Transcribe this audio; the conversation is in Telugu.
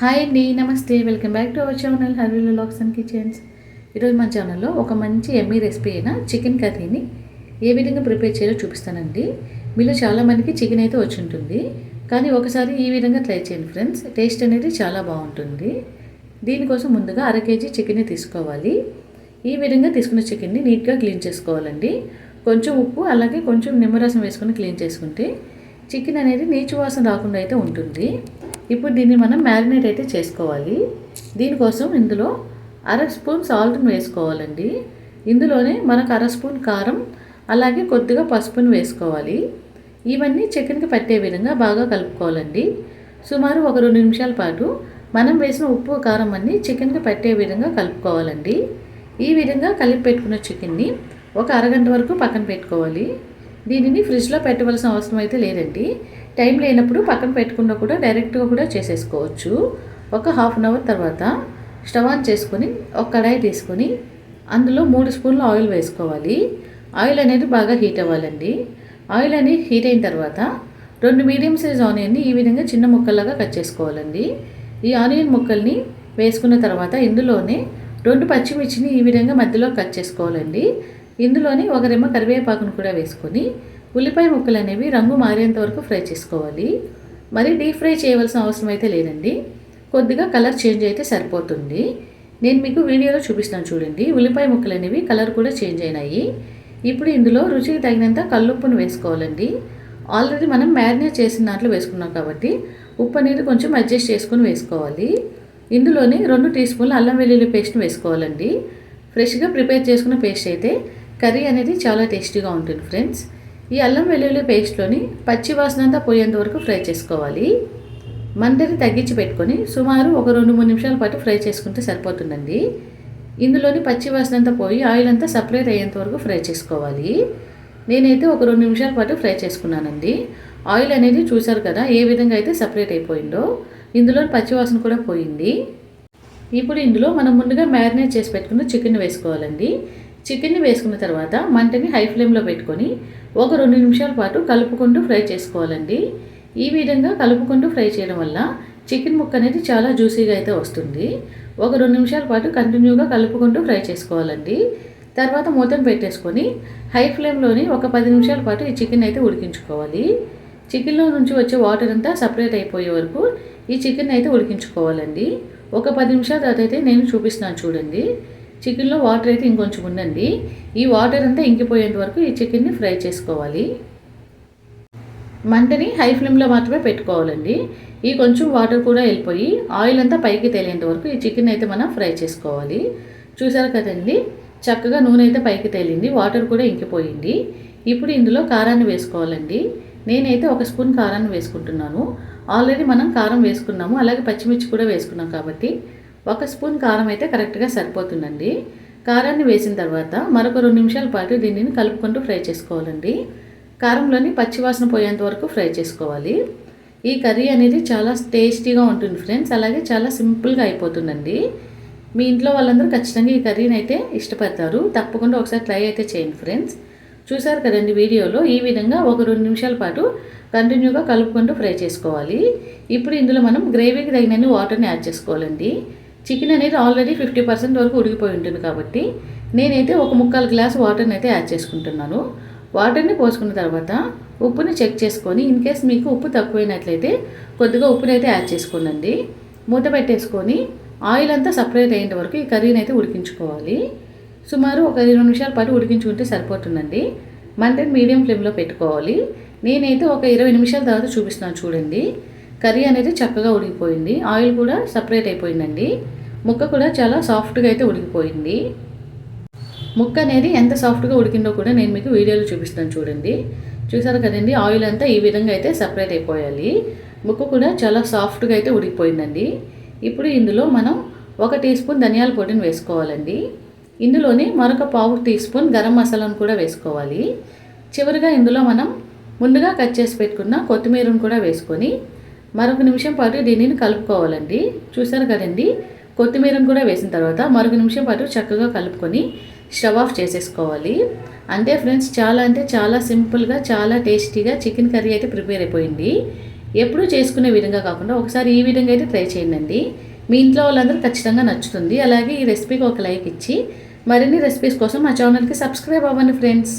హాయ్ అండి నమస్తే. Welcome back to our channel హర్వీలో lakhs and kitchens. ఈరోజు మా ఛానల్లో ఒక మంచి ఎమ్మీ రెసిపీ అయిన చికెన్ కర్రీని ఏ విధంగా ప్రిపేర్ చేయాలో చూపిస్తానండి. మీలో చాలామందికి చికెన్ అయితే వచ్చి ఉంటుంది. కానీ ఒకసారి ఈ విధంగా ట్రై చేయండి ఫ్రెండ్స్. టేస్ట్ అనేది చాలా బాగుంటుంది. దీనికోసం ముందుగా అర కేజీ చికెన్ని తీసుకోవాలి. ఈ విధంగా తీసుకున్న చికెన్ని నీట్గా క్లీన్ చేసుకోవాలండి. కొంచెం ఉప్పు అలాగే కొంచెం నిమ్మరసం వేసుకొని క్లీన్ చేసుకుంటే చికెన్ అనేది నీచు వాసన రాకుండా అయితే ఉంటుంది. ఇప్పుడు దీన్ని మనం మ్యారినేట్ అయితే చేసుకోవాలి. దీనికోసం ఇందులో అర స్పూన్ సాల్ట్ని వేసుకోవాలండి. ఇందులోనే మనకు అర స్పూన్ కారం అలాగే కొద్దిగా పసుపుని వేసుకోవాలి. ఇవన్నీ చికెన్కి పట్టే విధంగా బాగా కలుపుకోవాలండి. సుమారు ఒక రెండు నిమిషాల పాటు మనం వేసిన ఉప్పు కారం అన్నీ చికెన్కి పట్టే విధంగా కలుపుకోవాలండి. ఈ విధంగా కలిపి పెట్టుకున్న చికెన్ని ఒక అరగంట వరకు పక్కన పెట్టుకోవాలి. దీనిని ఫ్రిడ్జ్లో పెట్టవలసిన అవసరం అయితే లేదండి. టైం లేనప్పుడు పక్కన పెట్టుకున్నా కూడా డైరెక్ట్గా కూడా చేసేసుకోవచ్చు. ఒక హాఫ్ అన్ అవర్ తర్వాత స్టవ్ ఆన్ చేసుకొని ఒక కడాయి తీసుకొని అందులో మూడు స్పూన్లు ఆయిల్ వేసుకోవాలి. ఆయిల్ అనేది బాగా హీట్ అవ్వాలండి. ఆయిల్ అనేది హీట్ అయిన తర్వాత రెండు మీడియం సైజ్ ఆనియన్ని ఈ విధంగా చిన్న ముక్కల్లాగా కట్ చేసుకోవాలండి. ఈ ఆనియన్ ముక్కల్ని వేసుకున్న తర్వాత ఇందులోనే రెండు పచ్చిమిర్చిని ఈ విధంగా మధ్యలో కట్ చేసుకోవాలండి. ఇందులోని ఒక రెమ్మ కరివేపాకును కూడా వేసుకొని ఉల్లిపాయ ముక్కలు అనేవి రంగు మారేంత వరకు ఫ్రై చేసుకోవాలి. మరి డీప్ ఫ్రై చేయవలసిన అవసరం అయితే లేదండి. కొద్దిగా కలర్ చేంజ్ అయితే సరిపోతుంది. నేను మీకు వీడియోలో చూపిస్తాను చూడండి. ఉల్లిపాయ ముక్కలు అనేవి కలర్ కూడా చేంజ్ అయినాయి. ఇప్పుడు ఇందులో రుచికి తగినంత కల్లుప్పును వేసుకోవాలండి. ఆల్రెడీ మనం మ్యారినేట్ చేసిన దాంట్లో వేసుకున్నాం కాబట్టి ఉప్పు అనేది కొంచెం అడ్జస్ట్ చేసుకుని వేసుకోవాలి. ఇందులోనే రెండు టీ స్పూన్లు అల్లం వెల్లుల్లి పేస్ట్ని వేసుకోవాలండి. ఫ్రెష్గా ప్రిపేర్ చేసుకున్న పేస్ట్ అయితే కర్రీ అనేది చాలా టేస్టీగా ఉంటుంది ఫ్రెండ్స్. ఈ అల్లం వెల్లుల్లి పేస్ట్లోని పచ్చి వాసన అంతా పోయేంత వరకు ఫ్రై చేసుకోవాలి. మంటని తగ్గించి పెట్టుకొని సుమారు ఒక రెండు మూడు నిమిషాల పాటు ఫ్రై చేసుకుంటే సరిపోతుందండి. ఇందులోని పచ్చి వాసన అంతా పోయి ఆయిల్ అంతా సపరేట్ అయ్యేంత వరకు ఫ్రై చేసుకోవాలి. నేనైతే ఒక రెండు నిమిషాల పాటు ఫ్రై చేసుకున్నానండి. ఆయిల్ అనేది చూశారు కదా ఏ విధంగా అయితే సపరేట్ అయిపోయిందో ఇందులో పచ్చివాసన కూడా పోయింది. ఇప్పుడు ఇందులో మనం ముందుగా మ్యారినేట్ చేసి పెట్టుకున్న చికెన్ వేసుకోవాలండి. చికెన్ని వేసుకున్న తర్వాత మంటని హై ఫ్లేమ్లో పెట్టుకొని ఒక రెండు నిమిషాల పాటు కలుపుకుంటూ ఫ్రై చేసుకోవాలండి. ఈ విధంగా కలుపుకుంటూ ఫ్రై చేయడం వల్ల చికెన్ ముక్క అనేది చాలా జ్యూసీగా అయితే వస్తుంది. ఒక రెండు నిమిషాల పాటు కంటిన్యూగా కలుపుకుంటూ ఫ్రై చేసుకోవాలండి. తర్వాత మూతను పెట్టేసుకొని హై ఫ్లేమ్లోని ఒక పది నిమిషాల పాటు ఈ చికెన్ అయితే ఉడికించుకోవాలి. చికెన్లో నుంచి వచ్చే వాటర్ అంతా సపరేట్ అయిపోయే వరకు ఈ చికెన్ అయితే ఉడికించుకోవాలండి. ఒక పది నిమిషాల తర్వాత అయితే నేను చూపిస్తున్నాను చూడండి. చికెన్లో వాటర్ అయితే ఇంకొంచెం ఉందండి. ఈ వాటర్ అంతా ఇంకిపోయేంత వరకు ఈ చికెన్ని ఫ్రై చేసుకోవాలి. మంటని హై ఫ్లేమ్లో మాత్రమే పెట్టుకోవాలండి. ఈ కొంచెం వాటర్ కూడా వెళ్ళిపోయి ఆయిల్ అంతా పైకి తేలేంత వరకు ఈ చికెన్ అయితే మనం ఫ్రై చేసుకోవాలి. చూసారు కదండి? చక్కగా నూనె అయితే పైకి తేలింది వాటర్ కూడా ఇంకిపోయింది. ఇప్పుడు ఇందులో కారాన్ని వేసుకోవాలండి. నేనైతే ఒక స్పూన్ కారాన్ని వేసుకుంటున్నాను. ఆల్రెడీ మనం కారం వేసుకున్నాము అలాగే పచ్చిమిర్చి కూడా వేసుకున్నాం కాబట్టి ఒక స్పూన్ కారం అయితే కరెక్ట్గా సరిపోతుందండి. కారాన్ని వేసిన తర్వాత మరొక రెండు నిమిషాల పాటు దీనిని కలుపుకుంటూ ఫ్రై చేసుకోవాలండి. కారంలోని పచ్చివాసన పోయేంత వరకు ఫ్రై చేసుకోవాలి. ఈ కర్రీ అనేది చాలా టేస్టీగా ఉంటుంది ఫ్రెండ్స్. అలాగే చాలా సింపుల్గా అయిపోతుందండి. మీ ఇంట్లో వాళ్ళందరూ ఖచ్చితంగా ఈ కర్రీని అయితే ఇష్టపడతారు. తప్పకుండా ఒకసారి ట్రై అయితే చేయండి ఫ్రెండ్స్. చూసారు కదండి వీడియోలో? ఈ విధంగా ఒక రెండు నిమిషాల పాటు కంటిన్యూగా కలుపుకుంటూ ఫ్రై చేసుకోవాలి. ఇప్పుడు ఇందులో మనం గ్రేవీకి తగినన్ని వాటర్ని యాడ్ చేసుకోవాలండి. చికెన్ అనేది ఆల్రెడీ ఫిఫ్టీ పర్సెంట్ వరకు ఉడికిపోయి ఉంటుంది కాబట్టి నేనైతే ఒక ముక్కాలు గ్లాస్ వాటర్ని అయితే యాడ్ చేసుకుంటున్నాను. వాటర్ని పోసుకున్న తర్వాత ఉప్పుని చెక్ చేసుకొని ఇన్ కేస్ మీకు ఉప్పు తక్కువైనట్లయితే కొద్దిగా ఉప్పుని అయితే యాడ్ చేసుకోనండి. మూత పెట్టేసుకొని ఆయిల్ అంతా సపరేట్ అయ్యేంత వరకు ఈ కర్రీని అయితే ఉడికించుకోవాలి. సుమారు ఒక ఇరవై నిమిషాల పాటు ఉడికించుకుంటే సరిపోతుందండి. మంటని మీడియం ఫ్లేమ్లో పెట్టుకోవాలి. నేనైతే ఒక ఇరవై నిమిషాల తర్వాత చూపిస్తున్నాను చూడండి. కర్రీ అనేది చక్కగా ఉడికిపోయింది. ఆయిల్ కూడా సపరేట్ అయిపోయిందండి. ముక్క కూడా చాలా సాఫ్ట్గా అయితే ఉడికిపోయింది. ముక్క అనేది ఎంత సాఫ్ట్గా ఉడికిందో కూడా నేను మీకు వీడియోలో చూపిస్తాను చూడండి. చూసారు కదండి ఆయిల్ అంతా ఈ విధంగా అయితే సపరేట్ అయిపోయాలి. ముక్క కూడా చాలా సాఫ్ట్గా అయితే ఉడికిపోయిందండి. ఇప్పుడు ఇందులో మనం ఒక టీ స్పూన్ ధనియాల పొడిని వేసుకోవాలండి. ఇందులోనే మరొక పావు టీ స్పూన్ గరం మసాలాను కూడా వేసుకోవాలి. చివరిగా ఇందులో మనం ముందుగా కట్ చేసి పెట్టుకున్న కొత్తిమీరను కూడా వేసుకొని మరొక నిమిషం పాటు దీనిని కలుపుకోవాలండి. చూసారు కదండి కొత్తిమీరను కూడా వేసిన తర్వాత మరొక నిమిషం పాటు చక్కగా కలుపుకొని స్టవ్ ఆఫ్ చేసేసుకోవాలి. అంటే ఫ్రెండ్స్ చాలా అంటే చాలా సింపుల్గా చాలా టేస్టీగా చికెన్ కర్రీ అయితే ప్రిపేర్ అయిపోయింది. ఎప్పుడూ చేసుకునే విధంగా కాకుండా ఒకసారి ఈ విధంగా అయితే ట్రై చేయండి మీ ఇంట్లో వాళ్ళందరూ ఖచ్చితంగా నచ్చుతుంది. అలాగే ఈ రెసిపీకి ఒక లైక్ ఇచ్చి మరిన్ని రెసిపీస్ కోసం మా ఛానల్కి సబ్స్క్రైబ్ అవ్వండి ఫ్రెండ్స్.